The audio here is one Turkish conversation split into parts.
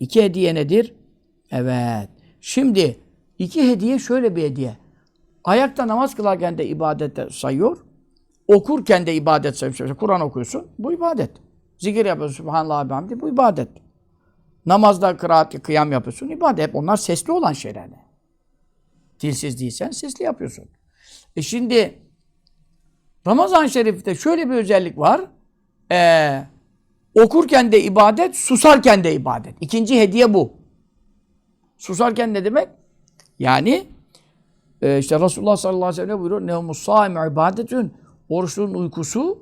İki hediye nedir? Evet. Şimdi iki hediye şöyle bir hediye. Ayakta namaz kılarken de ibadette sayıyor. Okurken de ibadet sayıyor. Kur'an okuyorsun. Bu ibadet. Zikir yapıyorsun. Subhanallah ve hamdi. Bu ibadet. Namazda kıraat, kıyam yapıyorsun. ibadet. Hep onlar sesli olan şeyler. Dilsiz değilsen sesli yapıyorsun. E şimdi Ramazan-ı Şerif'te şöyle bir özellik var. Ee, okurken de ibadet, susarken de ibadet. İkinci hediye bu. Susarken ne demek? Yani e, işte Resulullah sallallahu aleyhi ve sellem ne buyuruyor? Nevmus saim ibadetün. Oruçlunun uykusu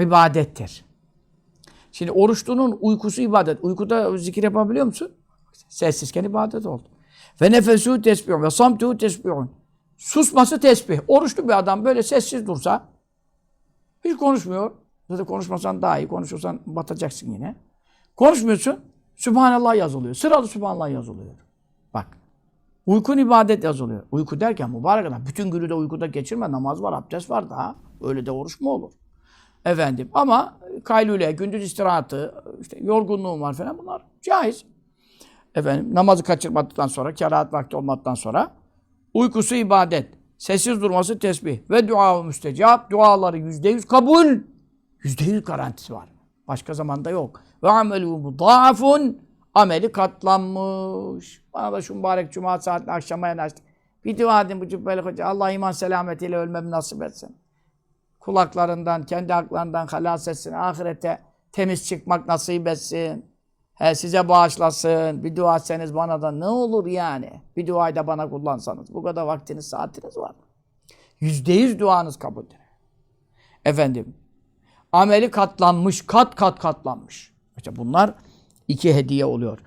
ibadettir. Şimdi oruçlunun uykusu ibadet. Uykuda zikir yapabiliyor musun? Sessizken ibadet oldu. Ve nefesu tesbihun ve samtuhu tesbihun. Susması tesbih. Oruçlu bir adam böyle sessiz dursa hiç konuşmuyor. Zaten konuşmasan daha iyi. Konuşursan batacaksın yine. Konuşmuyorsun. Sübhanallah yazılıyor. Sıralı Sübhanallah yazılıyor. Bak. Uykun ibadet yazılıyor. Uyku derken mübarek adam. Bütün günü de uykuda geçirme. Namaz var, abdest var daha. Öyle de oruç mu olur? Efendim ama kaylule, gündüz istirahatı, işte yorgunluğum var falan bunlar caiz. Efendim namazı kaçırmadıktan sonra, kerahat vakti olmadıktan sonra uykusu ibadet, sessiz durması tesbih ve dua müstecap, duaları yüzde yüz kabul. Yüzde yüz garantisi var. Başka zamanda yok. Ve amelû mudâfun ameli katlanmış. Bana da şu mübarek cuma saatinde akşama yanaştık. Bir dua edin bu cübbeli hoca. Allah iman selametiyle ölmemi nasip etsin. Kulaklarından, kendi haklarından halas etsin. Ahirete temiz çıkmak nasip etsin. He, size bağışlasın. Bir dua etseniz bana da ne olur yani. Bir duayı da bana kullansanız. Bu kadar vaktiniz, saatiniz var. Yüzde yüz duanız kabuldür. Efendim, ameli katlanmış, kat kat katlanmış. İşte bunlar iki hediye oluyor.